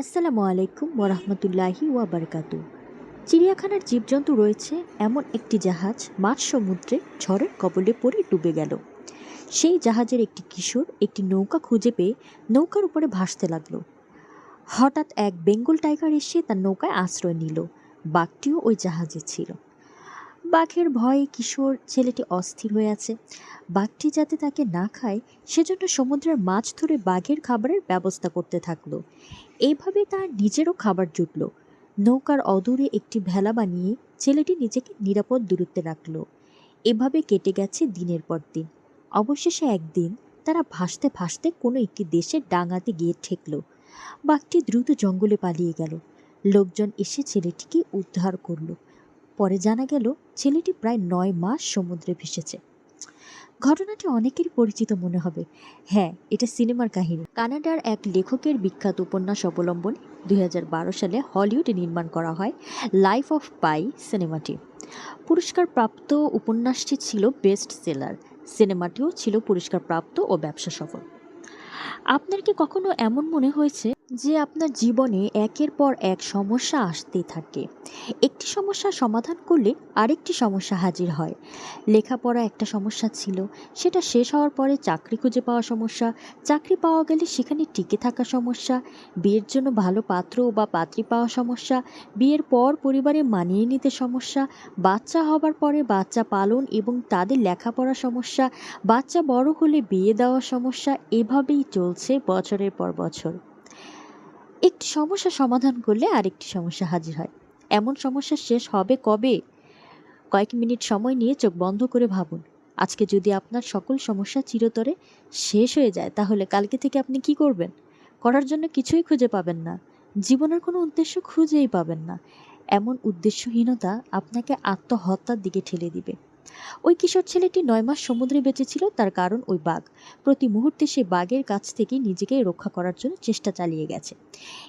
আসসালামু আলাইকুম ওরহমতুল্লাহি ওয়াবারকাতু চিড়িয়াখানার জীবজন্তু রয়েছে এমন একটি জাহাজ মাঝ সমুদ্রে ঝড়ের কবলে পড়ে ডুবে গেল। সেই জাহাজের একটি কিশোর একটি নৌকা খুঁজে পেয়ে নৌকার উপরে ভাসতে লাগল। হঠাৎ এক বেঙ্গল টাইগার এসে তার নৌকায় আশ্রয় নিল। বাঘটিও ওই জাহাজে ছিল। বাঘের ভয়ে কিশোর ছেলেটি অস্থির হয়ে আছে। বাঘটি যাতে তাকে না খায়, সেজন্য সমুদ্রের মাছ ধরে বাঘের খাবারের ব্যবস্থা করতে থাকল। এইভাবে তার নিজেরও খাবার জুটল। নৌকার অদূরে একটি ভেলা বানিয়ে ছেলেটি নিজেকে নিরাপদ দূরত্বে রাখল। এভাবে কেটে গেছে দিনের পর দিন। অবশেষে একদিন তারা ভাসতে ভাসতে কোনো একটি দেশের ডাঙাতে গিয়ে ঠেকল। বাঘটি দ্রুত জঙ্গলে পালিয়ে গেল। লোকজন এসে ছেলেটিকে উদ্ধার করল। পরে জানা গেল, ছেলেটি প্রায় নয় মাস সমুদ্রে ভেসেছে। ঘটনাটি অনেকেরই পরিচিত মনে হবে। হ্যাঁ এটা সিনেমার কাহিনী। কানাডার এক লেখকের বিখ্যাত উপন্যাস অবলম্বনে দুই সালে হলিউডে নির্মাণ করা হয়, লাইফ অফ পাই সিনেমাটি। পুরস্কারপ্রাপ্ত উপন্যাসটি ছিল বেস্ট সেলার। সিনেমাটিও ছিল পুরস্কারপ্রাপ্ত ও ব্যবসা সফল। আপনার কি কখনো এমন মনে হয়েছে? যে আপনার জীবনে একের পর এক সমস্যা আসতেই থাকে। একটি সমস্যার সমাধান করলে আরেকটি সমস্যা হাজির হয়। লেখাপড়া একটা সমস্যা ছিল, সেটা শেষ হওয়ার পরে চাকরি খুঁজে পাওয়া সমস্যা, চাকরি পাওয়া গেলে সেখানে টিকে থাকা সমস্যা, বিয়ের জন্য ভালো পাত্র বা পাত্রী পাওয়া সমস্যা, বিয়ের পর পরিবারে মানিয়ে নিতে সমস্যা, বাচ্চা হবার পরে বাচ্চা পালন এবং তাদের লেখাপড়া সমস্যা, বাচ্চা বড় হলে বিয়ে দেওয়া সমস্যা, এভাবেই চলছে বছরের পর বছর। একটি সমস্যা সমাধান করলে আরেকটি সমস্যা হাজির হয়। এমন সমস্যা শেষ হবে কবে? কয়েক মিনিট সময় নিয়ে চোখ বন্ধ করে ভাবুন। আজকে যদি আপনার সকল সমস্যা চিরতরে শেষ হয়ে যায়, তাহলে কালকে থেকে আপনি কি করবেন? করার জন্য কিছুই খুঁজে পাবেন না। জীবনের কোনো উদ্দেশ্য খুঁজেই পাবেন না। এমন উদ্দেশ্যহীনতা আপনাকে আত্মহত্যার দিকে ঠেলে দিবে। ওই কিশোর ছেলেটি নয় মাস সমুদ্রে বেঁচেছিল তার কারণ ওই বাঘ। প্রতি মুহূর্তে সে বাঘের কাছ থেকে নিজেকে রক্ষা করার জন্য চেষ্টা চালিয়ে গেছে।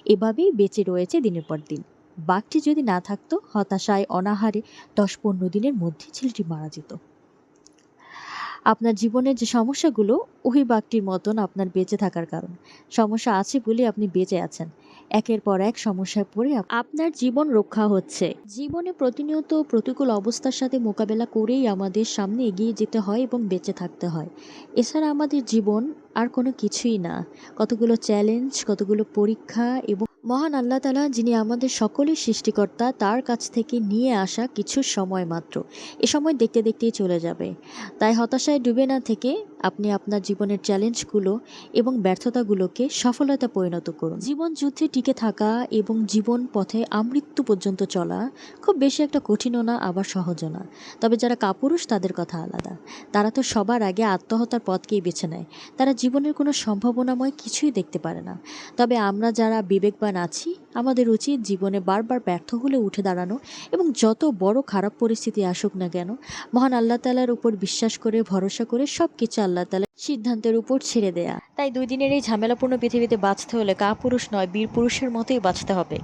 এভাবেই বেঁচে রয়েছে দিনের পর দিন। বাঘটি যদি না থাকতো, হতাশায়, অনাহারে দশ পনেরো দিনের মধ্যে ছেলেটি মারা যেত। আপনার জীবনের যে সমস্যাগুলো, ওই বাঘটির মতন আপনার বেঁচে থাকার কারণ। সমস্যা আছে বলে আপনি বেঁচে আছেন। একের পর এক সমস্যায় পড়ে আপনার জীবন রক্ষা হচ্ছে। জীবনে প্রতিনিয়ত প্রতিকূল অবস্থার সাথে মোকাবেলা করেই আমাদের সামনে এগিয়ে যেতে হয় এবং বেঁচে থাকতে হয়। এছাড়া আমাদের জীবন আর কোনো কিছুই না। কতগুলো চ্যালেঞ্জ কতগুলো পরীক্ষা এবং মহান আল্লাহ তালা যিনি আমাদের সকলের সৃষ্টিকর্তা, তার কাছ থেকে নিয়ে আসা কিছু সময় মাত্র। এ সময় দেখতে দেখতেই চলে যাবে। তাই হতাশায় ডুবে না থেকে আপনি আপনার জীবনের চ্যালেঞ্জগুলো এবং ব্যর্থতাগুলোকে সফলতা পরিণত করুন। জীবন যুদ্ধে টিকে থাকা এবং জীবন পথে আমৃত্যু পর্যন্ত চলা খুব বেশি একটা কঠিনও না, আবার সহজও না। তবে যারা কাপুরুষ, তাদের কথা আলাদা। তারা তো সবার আগে আত্মহত্যার পথকেই বেছে নেয়। তারা জীবনের কোনো সম্ভাবনাময় কিছুই দেখতে পারে না। তবে আমরা যারা বিবেকবান আছি আমাদের উচিত জীবনে বারবার ব্যর্থ হলে উঠে দাঁড়ানো এবং যত বড় খারাপ পরিস্থিতি আসুক না কেন, মহান আল্লাহ তালার উপর বিশ্বাস করে, ভরসা করে সব কিছু আল্লাহ তালার সিদ্ধান্তের উপর ছেড়ে দেয়া। তাই দুই দিনের এই ঝামেলাপূর্ণ পৃথিবীতে বাঁচতে হলে কা পুরুষ নয় বীর পুরুষের মতোই বাঁচতে হবে।